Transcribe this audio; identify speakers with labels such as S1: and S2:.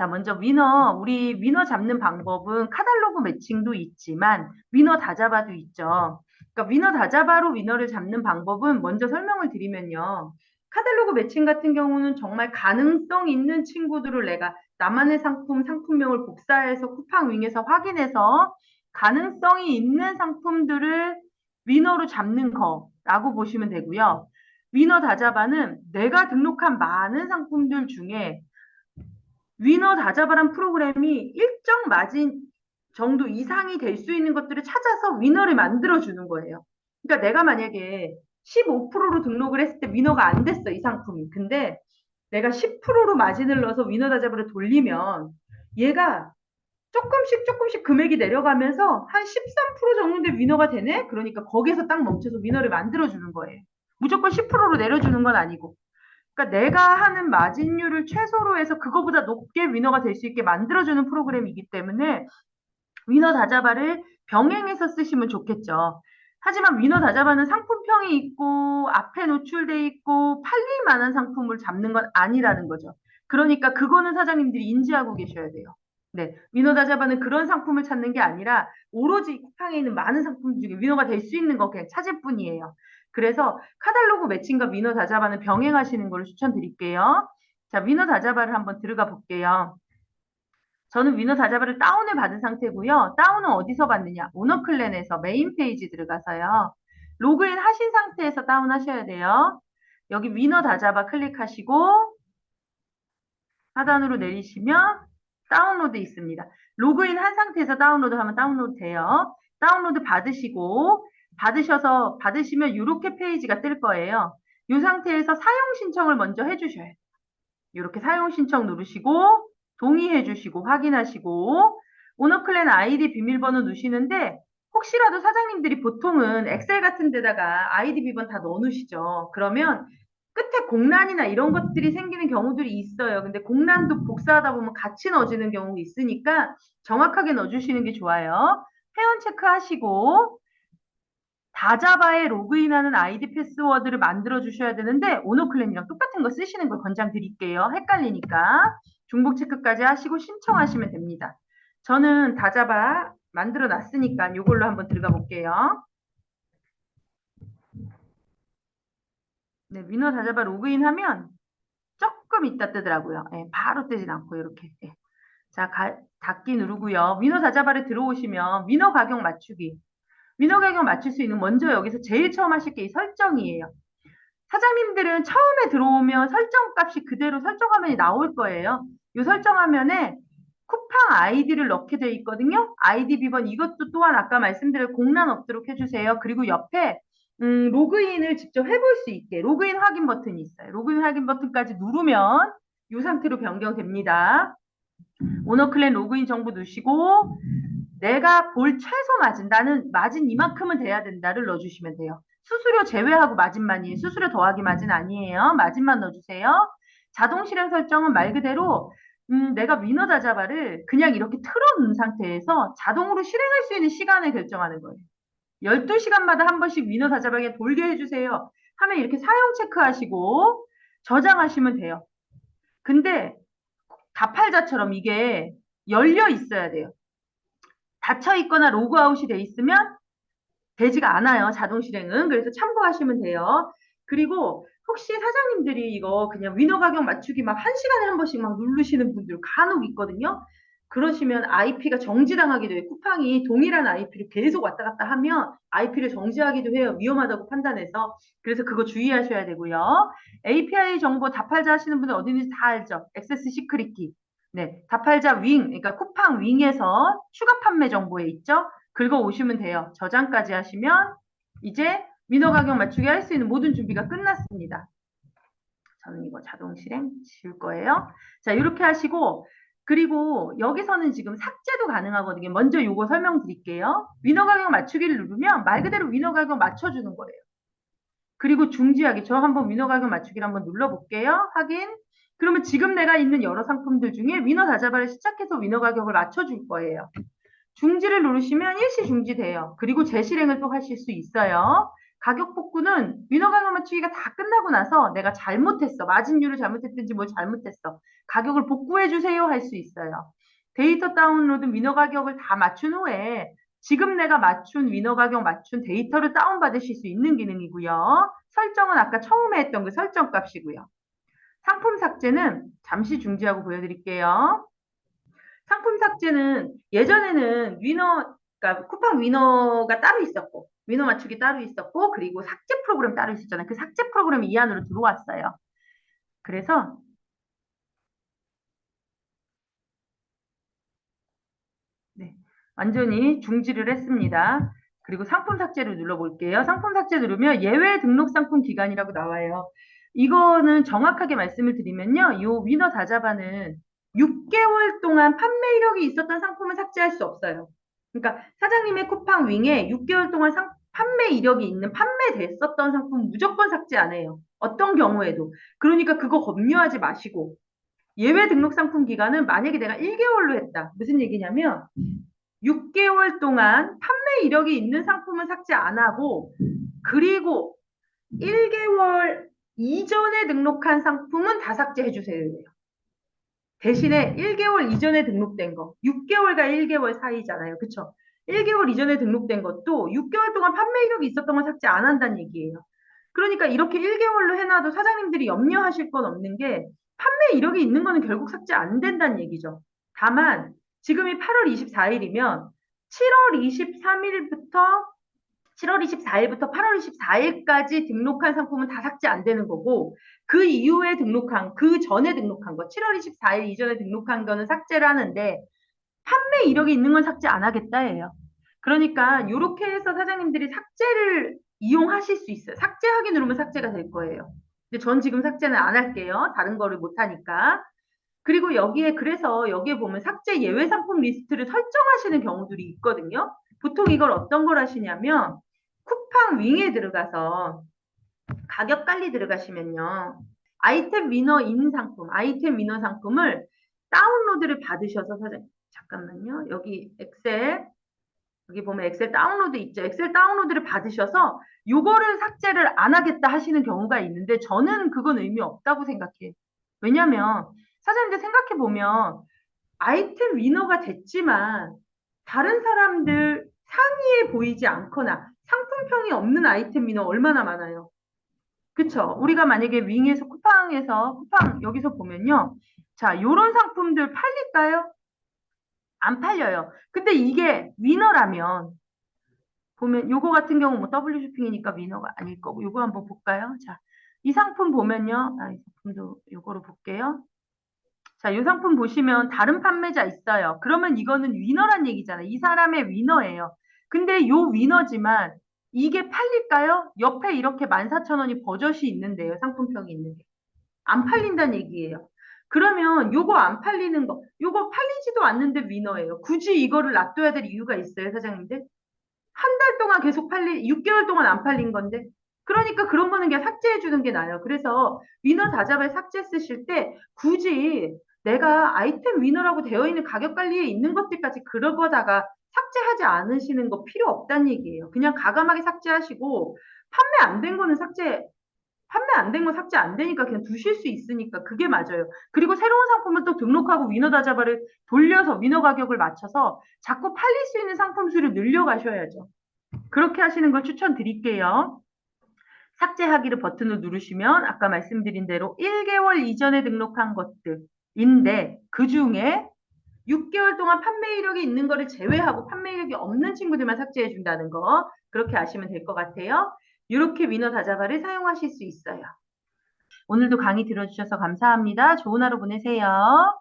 S1: 자, 먼저 위너, 우리 위너 잡는 방법은 카탈로그 매칭도 있지만 위너 다 잡아도 있죠. 그러니까 위너 다 잡아로 위너를 잡는 방법은 먼저 설명을 드리면요. 카탈로그 매칭 같은 경우는 정말 가능성 있는 친구들을 내가 나만의 상품, 상품명을 복사해서 쿠팡 윙에서 확인해서 가능성이 있는 상품들을 위너로 잡는 거라고 보시면 되고요. 위너 다잡아는 내가 등록한 많은 상품들 중에 위너 다잡아란 프로그램이 일정 마진 정도 이상이 될 수 있는 것들을 찾아서 위너를 만들어 주는 거예요. 그러니까 내가 만약에 15%로 등록을 했을 때 위너가 안 됐어, 이 상품이. 근데 내가 10%로 마진을 넣어서 위너 다잡아를 돌리면 얘가 조금씩 조금씩 금액이 내려가면서 한 13% 정도 된 위너가 되네? 그러니까 거기서 딱 멈춰서 위너를 만들어주는 거예요. 무조건 10%로 내려주는 건 아니고. 그러니까 내가 하는 마진율을 최소로 해서 그거보다 높게 위너가 될 수 있게 만들어주는 프로그램이기 때문에 위너 다자바를 병행해서 쓰시면 좋겠죠. 하지만 위너 다자바는 상품평이 있고 앞에 노출돼 있고 팔릴 만한 상품을 잡는 건 아니라는 거죠. 그러니까 그거는 사장님들이 인지하고 계셔야 돼요. 네, 위너 다자바는 그런 상품을 찾는 게 아니라 오로지 쿠팡에 있는 많은 상품 중에 위너가 될 수 있는 거 그냥 찾을 뿐이에요. 그래서 카탈로그 매칭과 위너 다자바는 병행하시는 걸 추천드릴게요. 자, 위너 다자바를 한번 들어가 볼게요. 저는 위너 다자바를 다운을 받은 상태고요. 다운은 어디서 받느냐? 오너클랜에서 메인 페이지 들어가서요. 로그인 하신 상태에서 다운하셔야 돼요. 여기 위너 다자바 클릭하시고 하단으로 내리시면 다운로드 있습니다. 로그인 한 상태에서 다운로드 하면 다운로드 돼요. 다운로드 받으시고 받으셔서 받으시면 이렇게 페이지가 뜰 거예요. 이 상태에서 사용 신청을 먼저 해주셔야 돼요. 이렇게 사용 신청 누르시고 동의해 주시고 확인하시고 오너클랜 아이디 비밀번호 넣으시는데 혹시라도 사장님들이 보통은 엑셀 같은 데다가 아이디 비번 다 넣어 놓으시죠. 그러면 끝에 공란이나 이런 것들이 생기는 경우들이 있어요. 근데 공란도 복사하다 보면 같이 넣어지는 경우가 있으니까 정확하게 넣어주시는 게 좋아요. 회원 체크하시고 다자바에 로그인하는 아이디 패스워드를 만들어 주셔야 되는데 오너클랜이랑 똑같은 거 쓰시는 걸 권장 드릴게요. 헷갈리니까 중복 체크까지 하시고 신청하시면 됩니다. 저는 다자바 만들어 놨으니까 이걸로 한번 들어가 볼게요. 네, 위너 다자바 로그인 하면 조금 있다 뜨더라고요. 네, 바로 뜨진 않고 이렇게. 네. 자, 가, 닫기 누르고요. 위너 다자바를 들어오시면 위너 가격 맞추기. 위너 가격 맞출 수 있는 먼저 여기서 제일 처음 하실 게 이 설정이에요. 사장님들은 처음에 들어오면 설정 값이 그대로 설정 화면이 나올 거예요. 이 설정 화면에 쿠팡 아이디를 넣게 되어 있거든요. 아이디 비번 이것도 또한 아까 말씀드린 공란 없도록 해주세요. 그리고 옆에 음, 로그인을 직접 해볼 수 있게 로그인 확인 버튼이 있어요. 로그인 확인 버튼까지 누르면 이 상태로 변경됩니다. 오너클랜 로그인 정보 넣으시고 내가 볼 최소 마진 나는 마진 이만큼은 돼야 된다를 넣어주시면 돼요. 수수료 제외하고 마진만이에요. 수수료 더하기 마진 아니에요. 마진만 넣어주세요. 자동 실행 설정은 말 그대로 음, 내가 위너 다자바를 그냥 이렇게 틀어놓은 상태에서 자동으로 실행할 수 있는 시간을 결정하는 거예요. 12시간마다 한 번씩 위너 다자방에 돌게 해주세요. 하면 이렇게 사용 체크하시고 저장하시면 돼요. 근데 다팔자처럼 이게 열려 있어야 돼요. 닫혀 있거나 로그아웃이 돼 있으면 되지가 않아요. 자동 실행은. 그래서 참고하시면 돼요. 그리고 혹시 사장님들이 이거 그냥 위너 가격 맞추기 막 한 시간에 한 번씩 막 누르시는 분들 간혹 있거든요. 그러시면 IP가 정지당하기도 해요. 쿠팡이 동일한 IP를 계속 왔다 갔다 하면 IP를 정지하기도 해요. 위험하다고 판단해서. 그래서 그거 주의하셔야 되고요. API 정보 다 팔자 하시는 분들 어디 있는지 다 알죠? 액세스 시크릿 키. 네, 다 팔자 윙, 그러니까 쿠팡 윙에서 추가 판매 정보에 있죠? 긁어 오시면 돼요. 저장까지 하시면 이제 민어 가격 맞추기 할 수 있는 모든 준비가 끝났습니다. 저는 이거 자동 실행 지울 거예요. 자, 이렇게 하시고 그리고 여기서는 지금 삭제도 가능하거든요. 먼저 이거 설명드릴게요. 위너 가격 맞추기를 누르면 말 그대로 위너 가격 맞춰주는 거예요. 그리고 중지하기. 저 한번 위너 가격 맞추기를 한번 눌러볼게요. 확인. 그러면 지금 내가 있는 여러 상품들 중에 위너 다자바를 시작해서 위너 가격을 맞춰줄 거예요. 중지를 누르시면 일시 중지돼요. 그리고 재실행을 또 하실 수 있어요. 가격 복구는 위너 가격 맞추기가 다 끝나고 나서 내가 잘못했어. 마진율을 잘못했든지 뭘 잘못했어. 가격을 복구해 주세요 할 수 있어요. 데이터 다운로드 위너 가격을 다 맞춘 후에 지금 내가 맞춘 위너 가격 맞춘 데이터를 다운받으실 수 있는 기능이고요. 설정은 아까 처음에 했던 그 설정 값이고요. 상품 삭제는 잠시 중지하고 보여드릴게요. 상품 삭제는 예전에는 위너, 그러니까 쿠팡 위너가 따로 있었고, 위너 맞추기 따로 있었고, 그리고 삭제 프로그램 따로 있었잖아요. 그 삭제 프로그램이 이 안으로 들어왔어요. 그래서 네, 완전히 중지를 했습니다. 그리고 상품 삭제를 눌러볼게요. 상품 삭제 누르면 예외 등록 상품 기간이라고 나와요. 이거는 정확하게 말씀을 드리면요. 요 위너 다자바는 6개월 동안 판매 이력이 있었던 상품을 삭제할 수 없어요. 그러니까 사장님의 쿠팡 윙에 6개월 동안 상, 판매 이력이 있는 판매됐었던 상품 무조건 삭제 안 해요. 어떤 경우에도. 그러니까 그거 검열하지 마시고 예외 등록 상품 기간은 만약에 내가 1개월로 했다. 무슨 얘기냐면 6개월 동안 판매 이력이 있는 상품은 삭제 안 하고 그리고 1개월 이전에 등록한 상품은 다 삭제해 주세요. 대신에 1개월 이전에 등록된 거, 6개월과 1개월 사이잖아요. 그쵸? 1개월 이전에 등록된 것도 6개월 동안 판매 이력이 있었던 건 삭제 안 한다는 얘기예요. 그러니까 이렇게 1개월로 해놔도 사장님들이 염려하실 건 없는 게 판매 이력이 있는 거는 결국 삭제 안 된다는 얘기죠. 다만 지금이 8월 24일이면 7월 23일부터 7월 24일부터 8월 24일까지 등록한 상품은 다 삭제 안 되는 거고 그 이후에 등록한 그 전에 등록한 거 7월 24일 이전에 등록한 거는 삭제를 하는데 판매 이력이 있는 건 삭제 안 하겠다예요. 그러니까 이렇게 해서 사장님들이 삭제를 이용하실 수 있어요. 삭제하기 누르면 삭제가 될 거예요. 근데 전 지금 삭제는 안 할게요. 다른 거를 못 하니까. 그리고 여기에 그래서 여기에 보면 삭제 예외 상품 리스트를 설정하시는 경우들이 있거든요. 보통 이걸 어떤 걸 하시냐면 쿠팡 윙에 들어가서 가격 관리 들어가시면요. 아이템 위너 인 상품, 아이템 위너 상품을 다운로드를 받으셔서 사장 잠깐만요. 여기 엑셀 여기 보면 엑셀 다운로드 있죠. 엑셀 다운로드를 받으셔서 요거를 삭제를 안 하겠다 하시는 경우가 있는데 저는 그건 의미 없다고 생각해요. 왜냐면 사장님들 생각해 보면 아이템 위너가 됐지만 다른 사람들 상위에 보이지 않거나 상품평이 없는 아이템 위너 얼마나 많아요. 그쵸? 우리가 만약에 윙에서 쿠팡에서 쿠팡 여기서 보면요. 자, 요런 상품들 팔릴까요? 안 팔려요. 근데 이게 위너라면 보면 요거 같은 경우 뭐 W 쇼핑이니까 위너가 아닐 거고 요거 한번 볼까요? 자, 이 상품 보면요. 아, 이 상품도 요거로 볼게요. 자, 이 상품 보시면 다른 판매자 있어요. 그러면 이거는 위너란 얘기잖아요. 이 사람의 위너예요. 근데 요 위너지만 이게 팔릴까요? 옆에 이렇게 14,000원이 버젓이 있는데요. 상품평이 있는 게. 안 팔린다는 얘기예요. 그러면 요거 안 팔리는 거, 요거 팔리지도 않는데 위너예요. 굳이 이거를 놔둬야 될 이유가 있어요, 사장님들? 한 달 동안 계속 팔리, 6개월 동안 안 팔린 건데. 그러니까 그런 거는 그냥 삭제해 주는 게 나아요. 그래서 위너 다잡을 삭제 쓰실 때 굳이 내가 아이템 위너라고 되어 있는 가격 관리에 있는 것들까지 그러고다가 삭제하지 않으시는 거 필요 없다는 얘기예요. 그냥 가감하게 삭제하시고 판매 안 된 거는 삭제 판매 안된거 삭제 안 되니까 그냥 두실 수 있으니까 그게 맞아요. 그리고 새로운 상품을 또 등록하고 위너 다자바를 돌려서 위너 가격을 맞춰서 자꾸 팔릴 수 있는 상품 수를 늘려가셔야죠. 그렇게 하시는 걸 추천드릴게요. 삭제하기를 버튼을 누르시면 아까 말씀드린 대로 1개월 이전에 등록한 것들인데 그 중에 6개월 동안 판매 이력이 있는 거를 제외하고 판매 이력이 없는 친구들만 삭제해 준다는 거 그렇게 아시면 될 것 같아요. 이렇게 위너 다자바를 사용하실 수 있어요. 오늘도 강의 들어주셔서 감사합니다. 좋은 하루 보내세요.